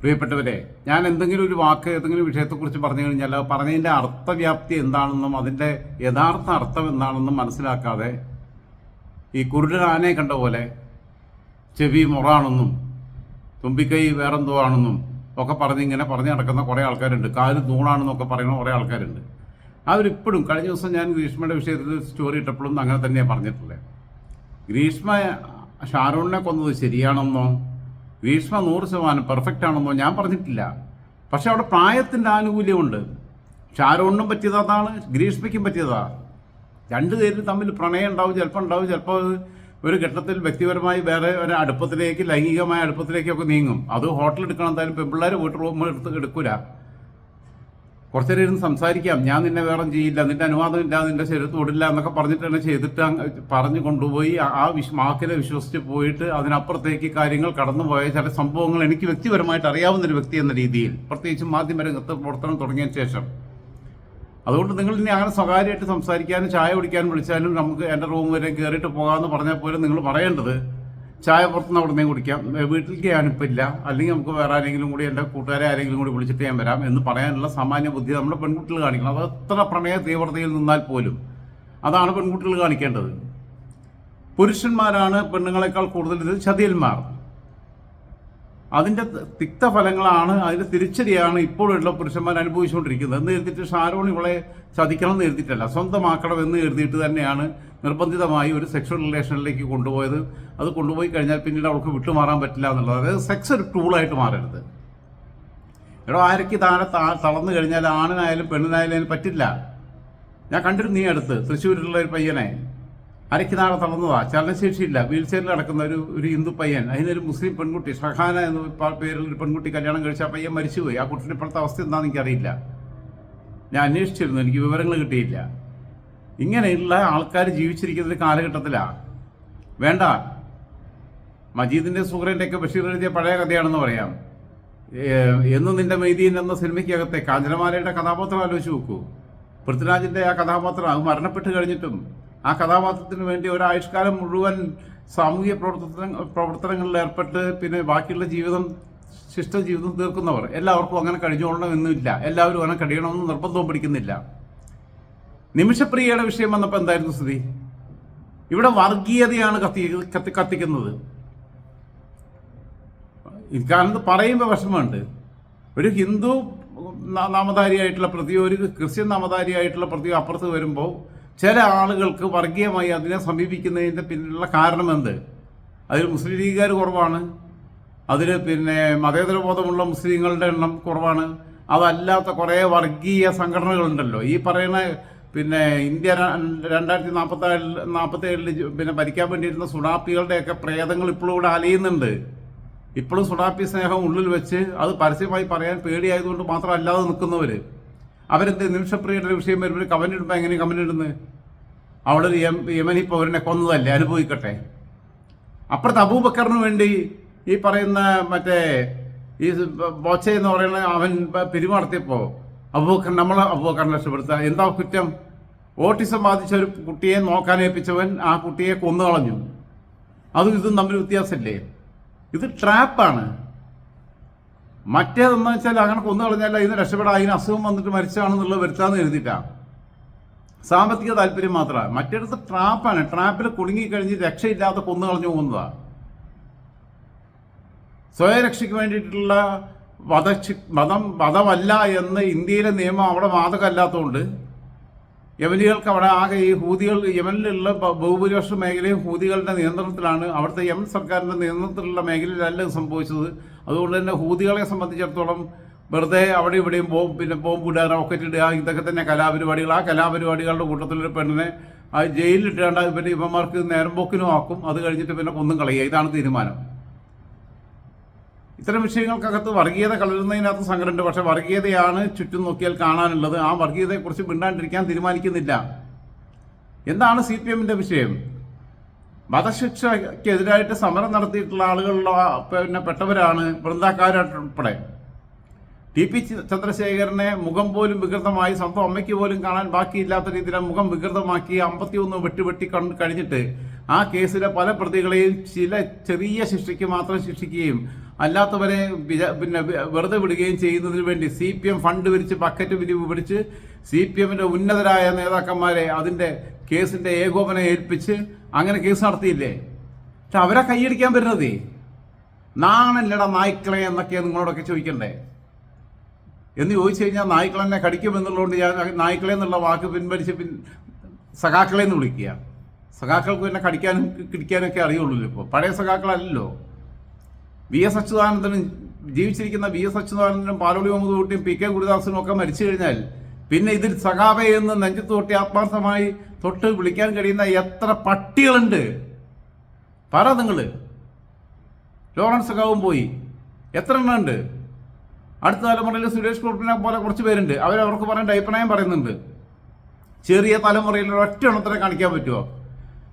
പ്രിയപ്പെട്ടവരെ ഞാൻ എന്തെങ്കിലും ഒരു വാക്ക് ഏതെങ്കിലും വിഷയത്തെക്കുറിച്ച് പറഞ്ഞു കഴിഞ്ഞാൽ പറഞ്ഞതിന്റെ അർത്ഥവ്യാപ്തി എന്താണെന്നും അതിന്റെ യഥാർത്ഥ അർത്ഥം എന്താണെന്നും മനസ്സിലാക്കാതെ ഈ കുരുടനാനെ കണ്ട പോലെ ചെവി മുറാണെന്നും തുമ്പിക്കൈ വേറെന്തോ ആണെന്നും ഒക്കെ പറഞ്ഞ് ഇങ്ങനെ പറഞ്ഞു നടക്കുന്ന കുറേ ആൾക്കാരുണ്ട്. കാൽ തൂണാണെന്നൊക്കെ പറയുന്ന കുറേ ആൾക്കാരുണ്ട്. അവരിപ്പോഴും കഴിഞ്ഞ ദിവസം ഞാൻ ഗ്രീഷ്മയുടെ വിഷയത്തിൽ സ്റ്റോറി ഇട്ടപ്പോഴും അങ്ങനെ തന്നെയാണ് പറഞ്ഞിട്ടുള്ളത്. ഗ്രീഷ്മ ഷാരൂണിനെ കൊന്നത് ശരിയാണെന്നോ ഗ്രീഷ്മ നൂറ് ശതമാനം പെർഫെക്റ്റ് ആണെന്നോ ഞാൻ പറഞ്ഞിട്ടില്ല. പക്ഷെ അവിടെ പ്രായത്തിന്റെ ആനുകൂല്യമുണ്ട്. ഷാരോണിനും പറ്റിയതാണ് ഗ്രീഷ്മയ്ക്കും പറ്റിയതാ. രണ്ടു പേരും തമ്മിൽ പ്രണയം ഉണ്ടാവും ചിലപ്പോൾ ഉണ്ടാവും ചിലപ്പോൾ ഒരു ഘട്ടത്തിൽ വ്യക്തിപരമായി വേറെ ഒരു അടുപ്പത്തിലേക്ക് ലൈംഗികമായ അടുപ്പത്തിലേക്കൊക്കെ നീങ്ങും. അത് ഹോട്ടൽ എടുക്കണം എന്തായാലും പെൺപിള്ളേർ വീട്ടിൽ റൂം എടുത്ത് എടുക്കൂല. കുറച്ചു നേരം ഇരുന്ന് സംസാരിക്കാം. ഞാൻ നിന്നെ വേറെ ചെയ്യില്ല. നിന്റെ അനുവാദം ഇല്ല. നിന്റെ ശരീരത്ത് തൊടില്ല എന്നൊക്കെ പറഞ്ഞിട്ട് തന്നെ ചെയ്തിട്ട് പറഞ്ഞു കൊണ്ടുപോയി. ആ- ആ വിശ് വാക്കിനെ വിശ്വസിച്ച് പോയിട്ട് അതിനപ്പുറത്തേക്ക് കാര്യങ്ങൾ കടന്നുപോയ ചില സംഭവങ്ങൾ എനിക്ക് വ്യക്തിപരമായിട്ട് അറിയാവുന്ന ഒരു വ്യക്തി എന്ന രീതിയിൽ പ്രത്യേകിച്ച് മാധ്യമരംഗത്ത് പ്രവർത്തനം തുടങ്ങിയ ശേഷം. അതുകൊണ്ട് നിങ്ങൾ ഇനി അങ്ങനെ സ്വകാര്യമായിട്ട് സംസാരിക്കാനും ചായ കുടിക്കാനും വിളിച്ചാലും നമുക്ക് എന്റെ റൂം വരെ കയറിയിട്ട് പോകാമെന്ന് പറഞ്ഞാൽ പോലും നിങ്ങൾ പറയേണ്ടത് ചായ പുറത്തുനിന്ന് അവിടെ നിന്ന് കുടിക്കാം വീട്ടിലേക്ക് ഞാനിപ്പോൾ ഇല്ല അല്ലെങ്കിൽ നമുക്ക് വേറെ ആരെങ്കിലും കൂടി എന്റെ കൂട്ടുകാരെ ആരെങ്കിലും കൂടി വിളിച്ചിട്ട് ഞാൻ വരാം എന്ന് പറയാനുള്ള സാമാന്യ ബുദ്ധി നമ്മുടെ പെൺകുട്ടികൾ കാണിക്കണം. അത് എത്ര പ്രണയ തീവ്രതയിൽ നിന്നാൽ പോലും അതാണ് പെൺകുട്ടികൾ കാണിക്കേണ്ടത്. പുരുഷന്മാരാണ് പെണ്ണുങ്ങളെക്കാൾ കൂടുതൽ ഇത് ചതിയന്മാർ. അതിന്റെ തിക്തഫലങ്ങളാണ് അതിന്റെ തിരിച്ചടിയാണ് ഇപ്പോഴുള്ള പുരുഷന്മാർ അനുഭവിച്ചുകൊണ്ടിരിക്കുന്നത്. എന്ന് എഴുതിയിട്ട് ഷാരോൺ ഇവളെ ചതിക്കണം എന്ന് എഴുതിയിട്ടല്ല സ്വന്തമാക്കണം എന്ന് എഴുതിയിട്ട് തന്നെയാണ് നിർബന്ധിതമായി ഒരു സെക്ഷൽ റിലേഷനിലേക്ക് കൊണ്ടുപോയത്. അത് കൊണ്ടുപോയി കഴിഞ്ഞാൽ പിന്നീട് അവൾക്ക് വിട്ടുമാറാൻ പറ്റില്ല എന്നുള്ളത്. അതായത് സെക്സ് ഒരു ടൂളായിട്ട് മാറരുത്. എടോ ആരയ്ക്ക് താഴെ തളർന്നു കഴിഞ്ഞാൽ ആണിനായാലും പെണ്ണിനായാലും അതിന് പറ്റില്ല. ഞാൻ കണ്ടിരുന്നു നീ അടുത്ത് തൃശ്ശൂരിലുള്ള ഒരു പയ്യനെ. അരയ്ക്ക് താഴെ തളർന്നതാ? ചലനശേഷിയില്ല. വീൽ ചെയറിൽ നടക്കുന്ന ഒരു ഒരു ഹിന്ദു പയ്യൻ. അതിനൊരു മുസ്ലിം പെൺകുട്ടി ഷഹാന എന്ന പേരിൽ ഒരു പെൺകുട്ടി കല്യാണം കഴിച്ച ആ പയ്യൻ മരിച്ചുപോയി. ആ കുട്ടിയുടെ ഇപ്പോഴത്തെ അവസ്ഥ എന്താണെന്ന് എനിക്കറിയില്ല. ഞാൻ അന്വേഷിച്ചിരുന്നു. എനിക്ക് വിവരങ്ങൾ കിട്ടിയില്ല. ഇങ്ങനെയുള്ള ആൾക്കാർ ജീവിച്ചിരിക്കുന്ന ഒരു കാലഘട്ടത്തിലാണ് വേണ്ട. മജീദിന്റെ സുഹൃന്റെ ഒക്കെ ബഷീർ എഴുതിയ പഴയ കഥയാണെന്ന് പറയാം. എന്നും നിന്റെ മെയ്തീൻ എന്ന സിനിമയ്ക്കകത്തെ കാഞ്ചനമാലയുടെ കഥാപാത്രം ആലോചിച്ച് നോക്കൂ. പൃഥ്വിരാജിന്റെ ആ കഥാപാത്രം അത് മരണപ്പെട്ട് കഴിഞ്ഞിട്ടും ആ കഥാപാത്രത്തിന് വേണ്ടി ഒരായുഷ്കാലം മുഴുവൻ സാമൂഹ്യ പ്രവർത്തന പ്രവർത്തനങ്ങളിൽ ഏർപ്പെട്ട് പിന്നെ ബാക്കിയുള്ള ജീവിതം ശിഷ്ട ജീവിതം തീർക്കുന്നവർ എല്ലാവർക്കും അങ്ങനെ കഴിഞ്ഞോളണം എന്നില്ല എല്ലാവരും അങ്ങനെ കഴിയണമെന്ന് നിർബന്ധവും പിടിക്കുന്നില്ല. നിമിഷപ്രിയയുടെ വിഷയം വന്നപ്പോൾ എന്തായിരുന്നു സ്ഥിതി? ഇവിടെ വർഗീയതയാണ് കത്തി കത്തി കത്തിക്കുന്നത്. കാരണം പറയുമ്പോൾ വിഷമമുണ്ട്. ഒരു ഹിന്ദു നാമധാരിയായിട്ടുള്ള പ്രതിയോ ഒരു ക്രിസ്ത്യൻ നാമധാരിയായിട്ടുള്ള പ്രതിയോ അപ്പുറത്ത് വരുമ്പോൾ ചില ആളുകൾക്ക് വർഗീയമായി അതിനെ സമീപിക്കുന്നതിന്റെ പിന്നിലുള്ള കാരണം എന്ത്? അതിൽ മുസ്ലിം ലീഗുകാർ കുറവാണ്. അതിൽ പിന്നെ മതേതരബോധമുള്ള മുസ്ലിങ്ങളുടെ എണ്ണം കുറവാണ്. അതല്ലാത്ത കുറേ വർഗീയ സംഘടനകളുണ്ടല്ലോ. ഈ പറയുന്ന പിന്നെ ഇന്ത്യ രണ്ടായിരത്തി നാൽപ്പത്തി നാൽപ്പത്തേഴിൽ നാൽപ്പത്തി ഏഴിൽ പിന്നെ ഭരിക്കാൻ വേണ്ടിയിരുന്ന സുഡാപ്പികളുടെയൊക്കെ പ്രേതങ്ങൾ ഇപ്പോഴും ഇവിടെ അലയുന്നുണ്ട്. ഇപ്പോഴും സുഡാപ്പി സ്നേഹം ഉള്ളിൽ വെച്ച് അത് പരസ്യമായി പറയാൻ പേടിയായതുകൊണ്ട് മാത്രം അല്ലാതെ നിൽക്കുന്നവർ അവരെന്ത് നിമിഷപ്രിയയുടെ വിഷയം വരുമ്പോൾ കമന്റ് ഇടുമ്പോൾ എങ്ങനെ ഒരു യം യമനി പൗരനെ കൊന്നതല്ലേ? അനുഭവിക്കട്ടെ. അപ്പുറത്ത് അബൂബക്കറിന് വേണ്ടി ഈ പറയുന്ന മറ്റേ ഈ ബോച്ച എന്ന് പറയുന്ന അവൻ പെരുമാറത്തിയപ്പോൾ അബൂബക്കർ നമ്മൾ അബൂബക്കറിനെ രക്ഷപ്പെടുത്തുക എന്താ കുറ്റം? ഓട്ടിസം ബാധിച്ച ഒരു കുട്ടിയെ നോക്കാൻ ഏൽപ്പിച്ചവൻ ആ കുട്ടിയെ കൊന്നു കളഞ്ഞു അതും ഇതും തമ്മിൽ വ്യത്യാസമില്ലേ? ഇത് ട്രാപ്പാണ്. മറ്റേതെന്ന് വെച്ചാൽ അങ്ങനെ കൊന്നു കളഞ്ഞാൽ ഇതിന് രക്ഷപ്പെടാൻ അതിന് അസുഖം വന്നിട്ട് മരിച്ചാണെന്നുള്ളത് വരുത്താന്ന് എഴുതിയിട്ടാണ് സാമ്പത്തിക താല്പര്യം മാത്രമാണ് മറ്റേടത്ത് ട്രാപ്പാണ്. ട്രാപ്പിൽ കുടുങ്ങിക്കഴിഞ്ഞ് രക്ഷയില്ലാതെ കൊന്നു കളഞ്ഞു പോകുന്നതാണ് സ്വയരക്ഷയ്ക്ക് വേണ്ടിയിട്ടുള്ള വധശി മതം മതമല്ല എന്ന് ഇന്ത്യയിലെ നിയമം അവിടെ ബാധകമല്ലാത്തതുകൊണ്ട് യമനികൾക്ക് അവിടെ ആകെ ഈ ഹൂതികൾ യമനിലുള്ള ബഹുഭൂരിപക്ഷ മേഖലയും ഹൂതികളുടെ നിയന്ത്രണത്തിലാണ്. അവിടുത്തെ യമൻ സർക്കാരിന്റെ നിയന്ത്രണത്തിലുള്ള മേഖലയിലല്ല സംഭവിച്ചത്. അതുകൊണ്ട് തന്നെ ഹൂതികളെ സംബന്ധിച്ചിടത്തോളം വെറുതെ അവിടെ ഇവിടെയും ബോംബ് പിന്നെ ബോംബ് ഇടുക റോക്കറ്റ് ഇടുക ഇതൊക്കെ തന്നെ കലാപരിപാടികൾ. ആ കലാപരിപാടികളുടെ കൂട്ടത്തിലൊരു പെണ്ണിനെ ആ ജയിലിലിട്ടാണ്ട് പിന്നെ ഇവന്മാർക്ക് നേരം പോക്കിനും ആക്കും. അത് കഴിഞ്ഞിട്ട് പിന്നെ കൊന്നും കളയുക. ഇതാണ് തീരുമാനം. ഇത്തരം വിഷയങ്ങൾക്കകത്ത് വർഗീയത കലരുന്നതിനകത്ത് സങ്കടമുണ്ട് പക്ഷേ വർഗീയതയാണ് ചുറ്റും നോക്കിയാൽ കാണാനുള്ളത്. ആ വർഗീയതയെക്കുറിച്ച് മിണ്ടാണ്ടിരിക്കാൻ തീരുമാനിക്കുന്നില്ല. എന്താണ് സി പി എമ്മിന്റെ വിഷയം? വധശിക്ഷയ്ക്കെതിരായിട്ട് സമരം നടത്തിയിട്ടുള്ള ആളുകളിലുള്ള പിന്നെ പെട്ടവരാണ് വൃന്ദാക്കാരുൾപ്പെടെ ടി പി ചന്ദ്രശേഖരനെ മുഖം പോലും വികൃതമായി സ്വന്തം അമ്മയ്ക്ക് പോലും കാണാൻ ബാക്കിയില്ലാത്ത രീതിയിൽ മുഖം വികൃതമാക്കി അമ്പത്തിയൊന്ന് വെട്ടിവെട്ടി വെട്ടി കണ്ട് കഴിഞ്ഞിട്ട് ആ കേസിലെ പല പ്രതികളെയും ചില ചെറിയ ശിക്ഷയ്ക്ക് മാത്രം ശിക്ഷിക്കുകയും അല്ലാത്തവരെ പിന്നെ വെറുതെ വിടുകയും ചെയ്യുന്നതിന് വേണ്ടി സി പി എം ഫണ്ട് പിരിച്ച് ബക്കറ്റ് പിരിവ് പിടിച്ച് സി പി എമ്മിന്റെ ഉന്നതരായ നേതാക്കന്മാരെ അതിന്റെ കേസിന്റെ ഏകോപനം ഏൽപ്പിച്ച് അങ്ങനെ കേസ് നടത്തിയില്ലേ? പക്ഷെ അവരെ കൈയടിക്കാൻ വരുന്നതേ നാണല്ലട നായ്ക്കളെ എന്നൊക്കെയാണ് നിങ്ങളോടൊക്കെ ചോദിക്കണ്ടേ? എന്ന് ചോദിച്ചു കഴിഞ്ഞാൽ നായ്ക്കളെന്നെ കടിക്കുമെന്നുള്ളതുകൊണ്ട് ഞാൻ നായ്ക്കളെ എന്നുള്ള വാക്ക് പിൻവലിച്ച് പിൻ സഖാക്കളെ എന്ന് വിളിക്കുക. സഖാക്കൾക്ക് പിന്നെ കടിക്കാനും കിടിക്കാനൊക്കെ അറിയുള്ളൂ ഇപ്പോൾ പഴയ സഖാക്കളല്ലല്ലോ. വി എസ് അച്യുതാനന്ദനും ജീവിച്ചിരിക്കുന്ന വി എസ് അച്യുതാനന്ദനും പാലോളി മുഹമ്മദ് കുട്ടിയും പി കെ ഗുരുദാസനും ഒക്കെ മരിച്ചു കഴിഞ്ഞാൽ പിന്നെ ഇതിൽ സഖാവേ എന്ന് നെഞ്ചത്ത് തൊട്ടി ആത്മാർത്ഥമായി തൊട്ട് വിളിക്കാൻ കഴിയുന്ന എത്ര പട്ടികളുണ്ട്? പറ നിങ്ങൾ ലോറൻസ് സഖാവും പോയി. എത്ര എണ്ണം ഉണ്ട്? അടുത്ത തലമുറയിൽ സുരേഷ് കുറുപ്പിനെ പോലെ കുറച്ച് പേരുണ്ട്. അവരവർക്ക് പറയേണ്ട അഭിപ്രായം പറയുന്നുണ്ട്. ചെറിയ തലമുറയിൽ ഒറ്റ എണ്ണത്തിനെ കാണിക്കാൻ പറ്റുമോ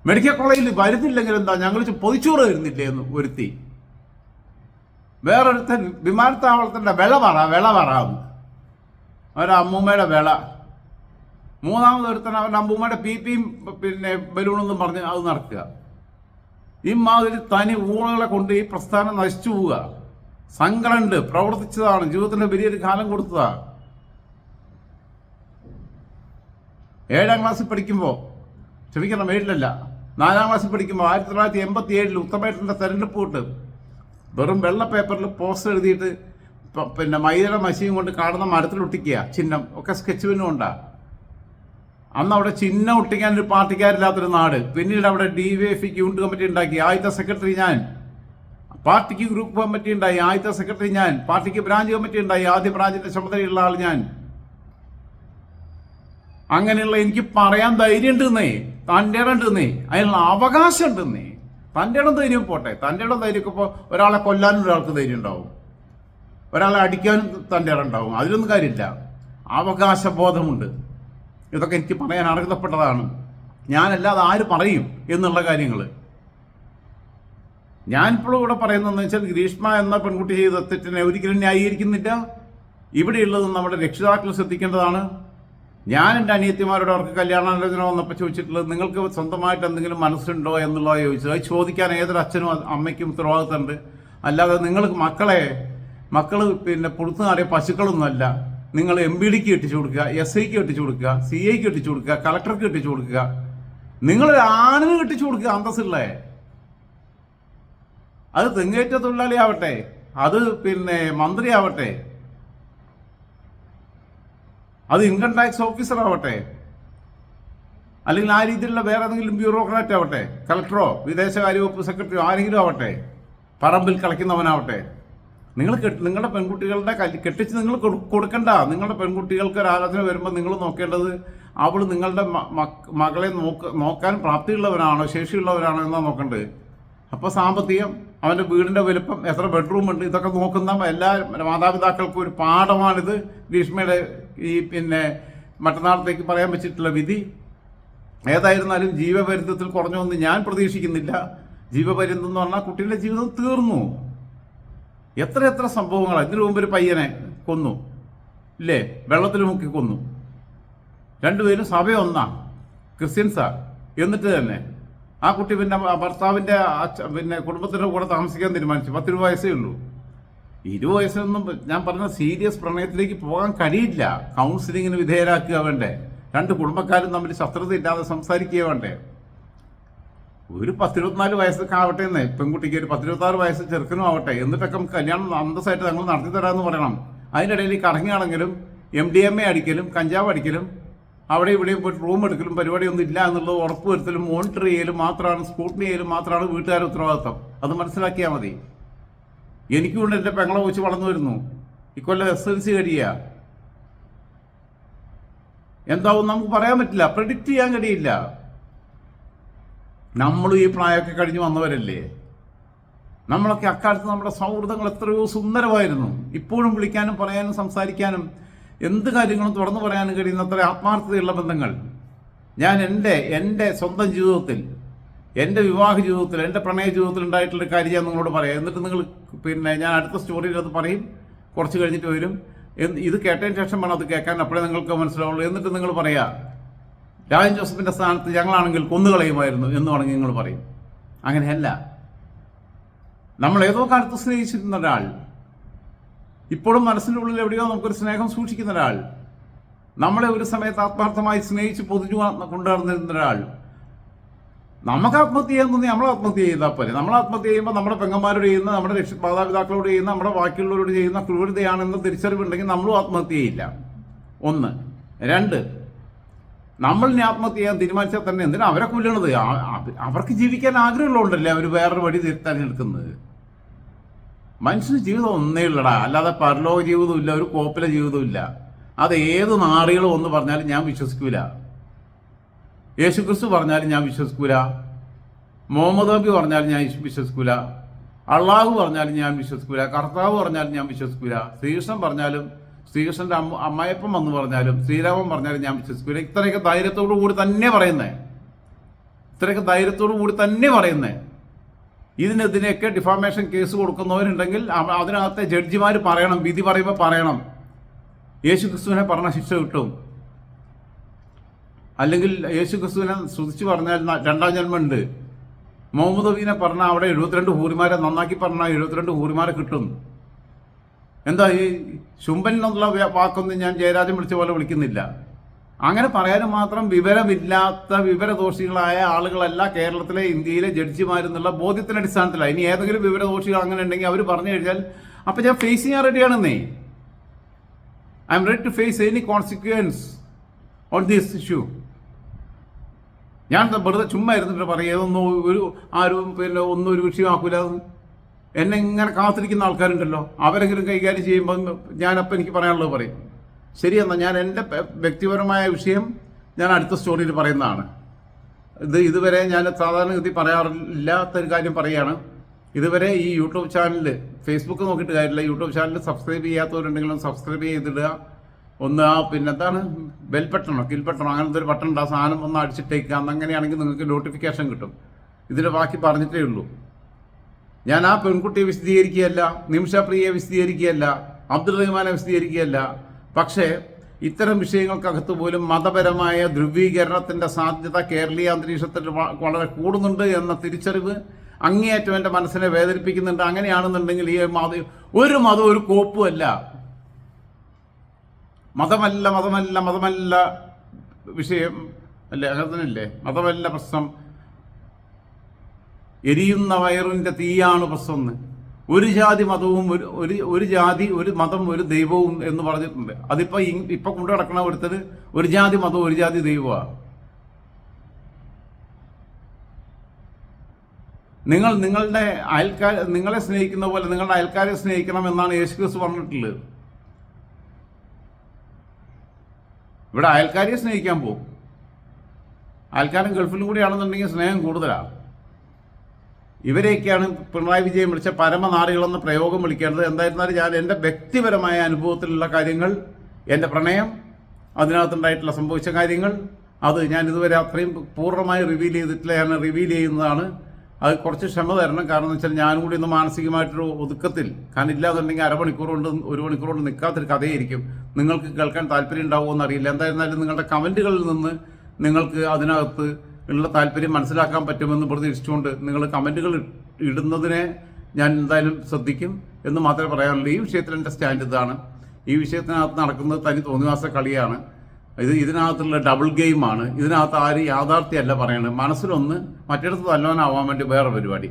മെഡിക്കൽ കോളേജിൽ വരുന്നില്ലെങ്കിൽ എന്താ? ഞങ്ങൾ പൊതിച്ചോറ് വരുന്നില്ലേ എന്ന് ഒരുത്തി വേറൊരുത്തൻ വിമാനത്താവളത്തിന്റെ വിള പറ വിള പറയാം ഒരമ്മൂമ്മയുടെ വിള മൂന്നാമത് ഒരുത്തൻ അവന്റെ അമ്മൂമ്മയുടെ പി പിയും പിന്നെ ബലൂണെന്നും പറഞ്ഞ് അത് നടക്കുക. ഇമാതിരി തനി ഊളകളെ കൊണ്ട് ഈ പ്രസ്ഥാനം നശിച്ചു പോവുക. സങ്കടമുണ്ട് പ്രവർത്തിച്ചതാണ് ജീവിതത്തിന്റെ വലിയൊരു കാലം കൊടുത്തതാ. ഏഴാം ക്ലാസ്സിൽ പഠിക്കുമ്പോൾ ക്ഷമിക്കണം ഏഴിലല്ല നാലാം ക്ലാസ്സിൽ പഠിക്കുമ്പോൾ ആയിരത്തി തൊള്ളായിരത്തി എൺപത്തി ഏഴിൽ ഉത്തമേട്ടന്റെ തെരഞ്ഞെടുപ്പ് കിട്ട് വെറും വെള്ള പേപ്പറിൽ പോസ്റ്റർ എഴുതിയിട്ട് പിന്നെ മൈദയുടെ മഷിയും കൊണ്ട് കാണുന്ന മരത്തിൽ ഒട്ടിക്കുക ചിഹ്നം. ഒക്കെ സ്കെച്ച് പെന്നും ഉണ്ടാ അന്ന് അവിടെ ചിഹ്നം ഒട്ടിക്കാൻ ഒരു പാർട്ടിക്കാരില്ലാത്തൊരു നാട്. പിന്നീട് അവിടെ D V F unit committee ഉണ്ടാക്കി. ആദ്യത്തെ സെക്രട്ടറി ഞാൻ. പാർട്ടിക്ക് ഗ്രൂപ്പ് കമ്മിറ്റി ഉണ്ടായി. ആദ്യത്തെ സെക്രട്ടറി ഞാൻ. പാർട്ടിക്ക് ബ്രാഞ്ച് കമ്മിറ്റി ഉണ്ടായി. ആദ്യ ബ്രാഞ്ചിന്റെ ചുമതലയുള്ള ആൾ ഞാൻ. അങ്ങനെയുള്ള എനിക്ക് പറയാൻ ധൈര്യം ഉണ്ടെന്നേ തന്റെ ഉണ്ടെന്നേ അതിനുള്ള അവകാശം ഉണ്ടെന്നേ തന്റെ ഇടം ധൈര്യം പോട്ടെ. തന്റെ ഇടം ധൈര്യമൊക്കെ ഇപ്പോൾ ഒരാളെ കൊല്ലാനും ഒരാൾക്ക് ധൈര്യം ഉണ്ടാവും. ഒരാളെ അടിക്കാനും തന്റെ ഇടം ഉണ്ടാവും. അതിലൊന്നും കാര്യമില്ല. അവകാശബോധമുണ്ട്. ഇതൊക്കെ എനിക്ക് പറയാൻ അർഹതപ്പെട്ടതാണ്. ഞാനല്ലാതെ ആര് പറയും എന്നുള്ള കാര്യങ്ങൾ ഞാനിപ്പോഴും ഇവിടെ പറയുന്നതെന്ന് വെച്ചാൽ ഗ്രീഷ്മ എന്ന പെൺകുട്ടി ചെയ്ത തെറ്റിനെ ഒരിക്കലും ന്യായീകരിക്കുന്നില്ല. ഇവിടെയുള്ളത് നമ്മുടെ രക്ഷിതാക്കൾ ശ്രദ്ധിക്കേണ്ടതാണ്. ഞാൻ എന്റെ അനിയത്തിമാരോട് അവർക്ക് കല്യാണാലോചന വന്നപ്പോൾ ചോദിച്ചിട്ടുള്ളത് നിങ്ങൾക്ക് സ്വന്തമായിട്ട് എന്തെങ്കിലും മനസ്സുണ്ടോ എന്നുള്ളത് ചോദിച്ചത്? അത് ചോദിക്കാൻ ഏതൊരു അച്ഛനും അമ്മയ്ക്കും ഉത്തരവാദിത്തമുണ്ട്. അല്ലാതെ നിങ്ങൾക്ക് മക്കളെ മക്കൾ പിന്നെ പുറത്തു നിറയെ പശുക്കളൊന്നുമല്ല നിങ്ങൾ എം ബി ഡിക്ക് കെട്ടിച്ചു കൊടുക്കുക എസ് ഐക്ക് കെട്ടിച്ചു കൊടുക്കുക സി ഐക്ക് കെട്ടിച്ചു കൊടുക്കുക കളക്ടർക്ക് കെട്ടിച്ചു കൊടുക്കുക. നിങ്ങളൊരു ആണിന് കെട്ടിച്ചു കൊടുക്കുക അന്തസ്സുള്ളേ. അത് തെങ്ങേറ്റ തൊഴിലാളി ആവട്ടെ അത് പിന്നെ മന്ത്രി ആവട്ടെ അത് ഇൻകം ടാക്സ് ഓഫീസർ ആവട്ടെ. അല്ലെങ്കിൽ ആ രീതിയിലുള്ള വേറെ ഏതെങ്കിലും ബ്യൂറോക്രാറ്റ് ആവട്ടെ. കളക്ടറോ വിദേശകാര്യ വകുപ്പ് സെക്രട്ടറിയോ ആരെങ്കിലും ആവട്ടെ. പറമ്പിൽ കളിക്കുന്നവനാവട്ടെ. നിങ്ങൾ കെട്ടി നിങ്ങളുടെ പെൺകുട്ടികളുടെ കെട്ടിച്ച് നിങ്ങൾ കൊടുക്കണ്ട. നിങ്ങളുടെ പെൺകുട്ടികൾക്ക് ഒരു ആലോചന വരുമ്പോൾ നിങ്ങൾ നോക്കേണ്ടത് അവൾ നിങ്ങളുടെ മകളെ നോക്ക നോക്കാൻ പ്രാപ്തിയുള്ളവനാണോ ശേഷിയുള്ളവരാണോ എന്നാ നോക്കേണ്ടത്. അപ്പോൾ സാമ്പത്തികം അവന്റെ വീടിന്റെ വലുപ്പം എത്ര ബെഡ്റൂം ഉണ്ട് ഇതൊക്കെ നോക്കുന്ന എല്ലാ മാതാപിതാക്കൾക്കും ഒരു പാഠമാണിത്. ഗ്രീഷ്മയുടെ ഈ പിന്നെ മറ്റന്നാളത്തേക്ക് പറയാൻ വെച്ചിട്ടുള്ള വിധി ഏതായിരുന്നാലും ജീവപര്യന്തത്തിൽ കുറഞ്ഞൊന്നും ഞാൻ പ്രതീക്ഷിക്കുന്നില്ല. ജീവപര്യന്തം എന്ന് പറഞ്ഞാൽ കുട്ടിയുടെ ജീവിതം തീർന്നു. എത്ര എത്ര സംഭവങ്ങളാണ് അതിനു മുമ്പ് ഒരു പയ്യനെ കൊന്നു. ഇല്ലേ? വെള്ളത്തിൽ മുക്കി കൊന്നു. രണ്ടുപേരും സഭ ഒന്നാ. ക്രിസ്ത്യൻസാ. എന്നിട്ട് തന്നെ ആ കുട്ടി പിന്നെ ഭർത്താവിന്റെ പിന്നെ കുടുംബത്തിന്റെ കൂടെ താമസിക്കാൻ തീരുമാനിച്ചു. പത്തിരുപത് വയസ്സേ ഉള്ളൂ. ഇരുപത് വയസ്സൊന്നും ഞാൻ പറഞ്ഞ സീരിയസ് പ്രണയത്തിലേക്ക് പോകാൻ കഴിയില്ല. കൗൺസിലിങ്ങിന് വിധേയരാക്കുക വേണ്ടേ? രണ്ട് കുടുംബക്കാരും തമ്മിൽ ശത്രുത ഇല്ലാതെ സംസാരിക്കുക വേണ്ടേ? ഒരു പത്തിരുപത്തിനാല് വയസ്സൊക്കെ ആവട്ടെ എന്നേ. പെൺകുട്ടിക്ക് ഒരു പത്തിരുപത്താറ് വയസ്സ് ചെറുക്കനും ആവട്ടെ. എന്നിട്ടൊക്കെ നമുക്ക് കല്യാണം അന്തസ്സായിട്ട് ഞങ്ങൾ നടത്തി തരാമെന്ന് പറയണം. അതിനിടയിൽ ഈ കറങ്ങിയാണെങ്കിലും എം ഡി എം എ അടിക്കലും കഞ്ചാവ് അടിക്കലും അവിടെ ഇവിടെയും പോയിട്ട് റൂം എടുക്കലും പരിപാടിയൊന്നും ഇല്ല എന്നുള്ളത് ഉറപ്പുവരുത്തലും മോണിറ്റർ ചെയ്യലും മാത്രമാണ് സ്കൂട്ടിനി ചെയ്യലും മാത്രമാണ് വീട്ടുകാരുടെ ഉത്തരവാദിത്തം അത് മനസ്സിലാക്കിയാൽ മതി. എനിക്കും ഉണ്ട് എന്റെ പെങ്ങളെ വെച്ച് വളർന്നു വരുന്നു. ഇക്കൊല്ലം എസ് എൽ സി കഴിയുക എന്താവും നമുക്ക് പറയാൻ പറ്റില്ല പ്രഡിക്റ്റ് ചെയ്യാൻ കഴിയില്ല. നമ്മളും ഈ പ്രായമൊക്കെ കഴിഞ്ഞ് വന്നവരല്ലേ? നമ്മളൊക്കെ അക്കാലത്ത് നമ്മുടെ സൗഹൃദങ്ങൾ എത്രയോ സുന്ദരമായിരുന്നു. ഇപ്പോഴും വിളിക്കാനും പറയാനും സംസാരിക്കാനും എന്ത് കാര്യങ്ങളും തുറന്നു പറയാനും കഴിയുന്ന അത്ര ആത്മാർത്ഥതയുള്ള ബന്ധങ്ങൾ. ഞാൻ എന്റെ എന്റെ സ്വന്തം ജീവിതത്തിൽ എന്റെ വിവാഹ ജീവിതത്തിൽ എന്റെ പ്രണയ ജീവിതത്തിൽ ഉണ്ടായിട്ടുള്ള കാര്യം ഞാൻ നിങ്ങളോട് പറയാം. എന്നിട്ട് നിങ്ങൾ പിന്നെ ഞാൻ അടുത്ത സ്റ്റോറിയിൽ അത് പറയും. കുറച്ച് കഴിഞ്ഞിട്ട് വരും. ഇത് കേട്ടതിന് ശേഷം വേണം അത് കേൾക്കാൻ. അപ്പോഴേ നിങ്ങൾക്ക് മനസ്സിലാവുള്ളൂ. എന്നിട്ട് നിങ്ങൾ പറയാ രാജൻ ജോസഫിന്റെ സ്ഥാനത്ത് ഞങ്ങളാണെങ്കിൽ കൊന്നുകളയുമായിരുന്നു എന്ന് വേണമെങ്കിൽ നിങ്ങൾ പറയും. അങ്ങനെയല്ല. നമ്മൾ ഏതോ കാലത്ത് സ്നേഹിച്ചിരുന്ന ഒരാൾ ഇപ്പോഴും മനസ്സിന്റെ ഉള്ളിൽ എവിടെയോ നമുക്കൊരു സ്നേഹം സൂക്ഷിക്കുന്ന ഒരാൾ നമ്മളെ ഒരു സമയത്ത് ആത്മാർത്ഥമായി സ്നേഹിച്ച് പൊതിഞ്ഞു കൊണ്ടുവന്നിരുന്ന ഒരാൾ നമുക്ക് ആത്മഹത്യ ചെയ്യാൻ തോന്നി നമ്മൾ ആത്മഹത്യ ചെയ്താൽ പോലെ നമ്മൾ ആത്മഹത്യ ചെയ്യുമ്പോൾ നമ്മുടെ പെങ്ങന്മാരോട് ചെയ്യുന്ന നമ്മുടെ മാതാപിതാക്കളോട് ചെയ്യുന്ന നമ്മുടെ ബാക്കിയുള്ളവരോട് ചെയ്യുന്ന ക്രൂരതയാണെന്ന് തിരിച്ചറിവുണ്ടെങ്കിൽ നമ്മളും ആത്മഹത്യ ചെയ്യില്ല. ഒന്ന്. രണ്ട്. നമ്മൾ ഇനി ആത്മഹത്യ ചെയ്യാൻ തീരുമാനിച്ചാൽ തന്നെ എന്തിനാ അവരെ കൊല്ലണത് അവർക്ക് ജീവിക്കാൻ ആഗ്രഹമുള്ളതുകൊണ്ടല്ലേ അവർ വേറൊരു വഴി തിരഞ്ഞെടുക്കുന്നത് മനുഷ്യന് ജീവിതം ഒന്നേ ഉള്ളടാ. അല്ലാതെ പരലോക ജീവിതമില്ല ഒരു കോപ്പിലെ ജീവിതമില്ല അത് ഏത് നാറികളും ഒന്ന് പറഞ്ഞാലും ഞാൻ വിശ്വസിക്കൂല. യേശു ക്രിസ്തു പറഞ്ഞാലും ഞാൻ വിശ്വസിക്കൂല. മുഹമ്മദ് നബി പറഞ്ഞാലും ഞാൻ വിശ്വസിക്കൂല. അള്ളാഹു പറഞ്ഞാലും ഞാൻ വിശ്വസിക്കൂല. കർത്താവ് പറഞ്ഞാലും ഞാൻ വിശ്വസിക്കൂല. ശ്രീകൃഷ്ണൻ പറഞ്ഞാലും ശ്രീകൃഷ്ണന്റെ അമ്മ അമ്മായപ്പം വന്ന് പറഞ്ഞാലും ശ്രീരാമൻ പറഞ്ഞാലും ഞാൻ വിശ്വസിക്കൂല. ഇത്രയൊക്കെ ധൈര്യത്തോടു കൂടി തന്നെ പറയുന്നേ. ഇത്രയൊക്കെ ധൈര്യത്തോടു കൂടി തന്നെ പറയുന്നേ. ഇതിനെതിരെയൊക്കെ ഡിഫാമേഷൻ കേസ് കൊടുക്കുന്നവരുണ്ടെങ്കിൽ അതിനകത്തെ ജഡ്ജിമാർ പറയണം വിധി പറയുമ്പോൾ പറയണം. യേശു ക്രിസ്തുവിനെ പറഞ്ഞ ശിക്ഷ കിട്ടും. അല്ലെങ്കിൽ യേശു ക്രിസ്തുവിനെ സ്തുതിച്ച് പറഞ്ഞാൽ രണ്ടാം ജന്മമുണ്ട്. മുഹമ്മദ് നബീനെ പറഞ്ഞാൽ അവിടെ എഴുപത്തിരണ്ട് ഹൂറിമാരെ നന്നാക്കി പറഞ്ഞാൽ എഴുപത്തിരണ്ട് ഹൂറിമാരെ കിട്ടും. എന്താ ഈ ശുംഭൻ എന്നുള്ള വാക്കൊന്നും ഞാൻ ജയരാജൻ വിളിച്ച പോലെ വിളിക്കുന്നില്ല. അങ്ങനെ പറയാനും മാത്രം വിവരമില്ലാത്ത വിവരദോഷികളായ ആളുകളല്ല കേരളത്തിലെ ഇന്ത്യയിലെ ജഡ്ജിമാരെന്നുള്ള ബോധ്യത്തിന്റെ അടിസ്ഥാനത്തിലാണ് ഇനി ഏതെങ്കിലും വിവരദോഷികൾ അങ്ങനെ ഉണ്ടെങ്കിൽ അവർ പറഞ്ഞു കഴിഞ്ഞാൽ അപ്പൊ ഞാൻ ഫേസ് ചെയ്യാൻ റെഡിയാണെന്നേ I'm ready to face any consequence on this issue ഞാൻ വെറുതെ ചുമ്മാ ഇരുന്നിട്ട് പറയും ഏതൊന്നും ഒരു ആരും പിന്നെ ഒന്നും ഒരു വിഷയമാക്കൂല. എന്ന്. ഇങ്ങനെ കാത്തിരിക്കുന്ന ആൾക്കാരുണ്ടല്ലോ. അവരെങ്കിലും കൈകാര്യം ചെയ്യുമ്പോൾ ഞാനപ്പം എനിക്ക് പറയാനുള്ളത് പറയും. ശരിയെന്നാ ഞാൻ എന്റെ വ്യക്തിപരമായ വിഷയം ഞാൻ അടുത്ത സ്റ്റോറിയിൽ പറയുന്നതാണ്. ഇത് ഇതുവരെ ഞാൻ സാധാരണഗതി പറയാറില്ലാത്ത ഒരു കാര്യം പറയുകയാണ്. ഇതുവരെ ഈ യൂട്യൂബ് ചാനൽ ഫേസ്ബുക്ക് നോക്കിയിട്ട് കാര്യമില്ല. യൂട്യൂബ് ചാനൽ സബ്സ്ക്രൈബ് ചെയ്യാത്തവരുണ്ടെങ്കിലും സബ്സ്ക്രൈബ് ചെയ്തിടുക. ഒന്ന് ആ പിന്നെ എന്താണ്? ബെൽ ബട്ടണോ കിൽ അങ്ങനത്തെ ഒരു ബട്ടൺ ഉണ്ട് ആ സാധനം ഒന്ന് അടിച്ചിട്ടേക്കുക അന്ന് അങ്ങനെയാണെങ്കിൽ നിങ്ങൾക്ക് നോട്ടിഫിക്കേഷൻ കിട്ടും. ഇതിന്റെ ബാക്കി പറഞ്ഞിട്ടേ ഉള്ളൂ. ഞാൻ ആ പെൺകുട്ടിയെ വിശദീകരിക്കുകയല്ല നിമിഷപ്രിയയെ വിശദീകരിക്കുകയല്ല അബ്ദുൾ റഹ്മാനെ വിശദീകരിക്കുകയല്ല. പക്ഷേ ഇത്തരം വിഷയങ്ങൾക്കകത്ത് പോലും മതപരമായ ധ്രുവീകരണത്തിന്റെ സാധ്യത കേരളീയ അന്തരീക്ഷത്തിൽ വളരെ കൂടുന്നുണ്ട് എന്ന തിരിച്ചറിവ് അങ്ങേയറ്റം എന്റെ മനസ്സിനെ വേദനിപ്പിക്കുന്നുണ്ട്. അങ്ങനെയാണെന്നുണ്ടെങ്കിൽ ഈ മത ഒരു മതം ഒരു കോപ്പുമല്ല മതമല്ല മതമല്ല മതമല്ല വിഷയം. അല്ലേ അങ്ങനെ മതമല്ല പ്രശ്നം. എരിയുന്ന വയറിന്റെ തീയാണ് പ്രശ്നം ഒരു ജാതി മതവും ഒരു ഒരു ഒരു ജാതി ഒരു മതം ഒരു ദൈവവും എന്ന് പറഞ്ഞിട്ടുണ്ട്. അതിപ്പോ ഇപ്പം ഇപ്പൊ കൊണ്ടു നടക്കണ ഒരുത്തത് ഒരു ജാതി മതവും ഒരു ജാതി ദൈവമാണ് നിങ്ങൾ നിങ്ങളുടെ അയൽക്കാർ നിങ്ങളെ സ്നേഹിക്കുന്ന പോലെ നിങ്ങളുടെ അയൽക്കാരെ സ്നേഹിക്കണം എന്നാണ് യേശുക്രിസ്തു പറഞ്ഞിട്ടുള്ളത്. ഇവിടെ അയൽക്കാരെ സ്നേഹിക്കാൻ പോകും. അയൽക്കാരൻ ഗൾഫിലും കൂടിയാണെന്നുണ്ടെങ്കിൽ സ്നേഹം കൂടുതലാണ് ഇവരെയൊക്കെയാണ് പിണറായി വിജയൻ വിളിച്ച പരമനാറികളെന്ന പ്രയോഗം വിളിക്കേണ്ടത്. എന്തായിരുന്നാലും ഞാൻ എന്റെ വ്യക്തിപരമായ അനുഭവത്തിലുള്ള കാര്യങ്ങൾ എന്റെ പ്രണയം അതിനകത്തുണ്ടായിട്ടുള്ള സംഭവിച്ച കാര്യങ്ങൾ അത് ഞാൻ ഇതുവരെ അത്രയും പൂർണമായി റിവീൽ ചെയ്തിട്ടില്ല. ഞാൻ റിവീൽ ചെയ്യുന്നതാണ് അത് കുറച്ച് ക്ഷമ തരണം. കാരണം എന്ന് വെച്ചാൽ ഞാനും കൂടി ഒന്ന് മാനസികമായിട്ടൊരു ഒതുക്കത്തിൽ കാരണം ഇല്ലാതുണ്ടെങ്കിൽ അരമണിക്കൂർ കൊണ്ട് ഒരു മണിക്കൂർ കൊണ്ട് നിൽക്കാത്തൊരു കഥയായിരിക്കും. നിങ്ങൾക്ക് കേൾക്കാൻ താല്പര്യം ഉണ്ടാവുമോ എന്നറിയില്ല. എന്തായിരുന്നാലും നിങ്ങളുടെ കമന്റുകളിൽ നിന്ന് നിങ്ങൾക്ക് അതിനകത്ത് ഉള്ള താല്പര്യം മനസ്സിലാക്കാൻ പറ്റുമെന്ന് പ്രതീക്ഷിച്ചുകൊണ്ട് നിങ്ങൾ കമന്റുകൾ ഇടുന്നതിനെ ഞാൻ എന്തായാലും ശ്രദ്ധിക്കും എന്ന് മാത്രമേ പറയാനുള്ളൂ. ഈ വിഷയത്തിൽ എന്റെ സ്റ്റാൻഡ് ഇതാണ്. ഈ വിഷയത്തിനകത്ത് നടക്കുന്നത് തനി തോന്നിവാസ കളിയാണ്. ഇത് ഇതിനകത്തുള്ള ഡബിൾ ഗെയിമാണ് ഇതിനകത്ത് ആര് യാഥാർത്ഥ്യമല്ല പറയണത്. മനസ്സിലൊന്ന് മറ്റിടത്ത് തല്ലവനാവാൻ വേണ്ടി വേറെ പരിപാടി.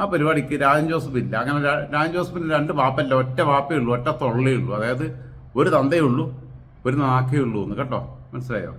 ആ പരിപാടിക്ക് രാജൻ ജോസഫ് ഇല്ല. അങ്ങനെ രാജൻ ജോസഫിന് രണ്ട് വാപ്പല്ല. ഒറ്റ വാപ്പേ ഉള്ളൂ. ഒറ്റ തൊള്ളേ ഉള്ളൂ. അതായത് ഒരു തന്തയേ ഉള്ളൂ ഒരു നാക്കേ ഉള്ളൂ എന്ന്. കേട്ടോ? മനസ്സിലായോ?